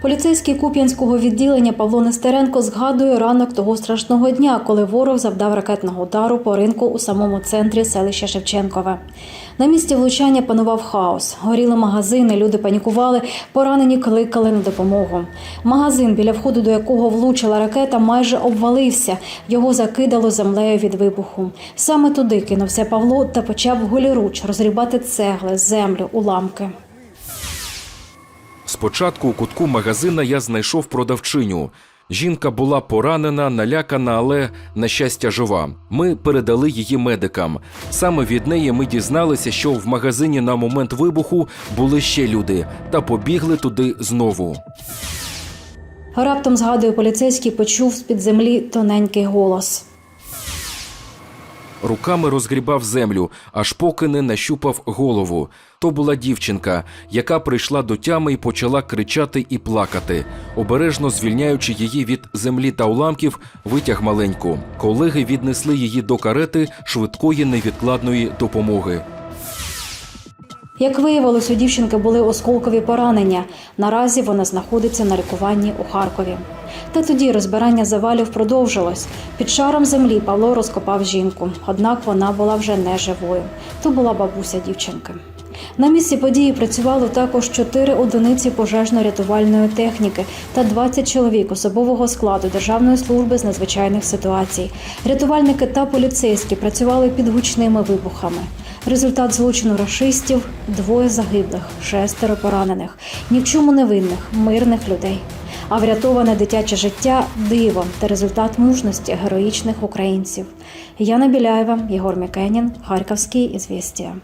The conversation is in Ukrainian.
Поліцейський Куп'янського відділення Павло Нестеренко згадує ранок того страшного дня, коли ворог завдав ракетного удару по ринку у самому центрі селища Шевченкове. На місці влучання панував хаос. Горіли магазини, люди панікували, поранені кликали на допомогу. Магазин, біля входу до якого влучила ракета, майже обвалився. Його закидало землею від вибуху. Саме туди кинувся Павло та почав голіруч розрібати цегли, землю, уламки. Спочатку у кутку магазина я знайшов продавчиню. Жінка була поранена, налякана, але, на щастя, жива. Ми передали її медикам. Саме від неї ми дізналися, що в магазині на момент вибуху були ще люди, та побігли туди знову. Раптом, згадує поліцейський, почув з-під землі тоненький голос. Руками розгрібав землю, аж поки не нащупав голову. То була дівчинка, яка прийшла до тями і почала кричати і плакати. Обережно звільняючи її від землі та уламків, витяг маленьку. Колеги віднесли її до карети швидкої невідкладної допомоги. Як виявилось, у дівчинки були осколкові поранення. Наразі вона знаходиться на лікуванні у Харкові. Та тоді розбирання завалів продовжилось. Під шаром землі Павло розкопав жінку, однак вона була вже не живою. То була бабуся дівчинки. На місці події працювало також чотири одиниці пожежно-рятувальної техніки та 20 чоловік особового складу Державної служби з надзвичайних ситуацій. Рятувальники та поліцейські працювали під гучними вибухами. Результат злочину рашистів двоє загиблих, шестеро поранених, ні в чому не винних, мирних людей. А врятоване дитяче життя диво та результат мужності героїчних українців. Яна Біляєва, Єгор Мікенін, Харківський ізвістія.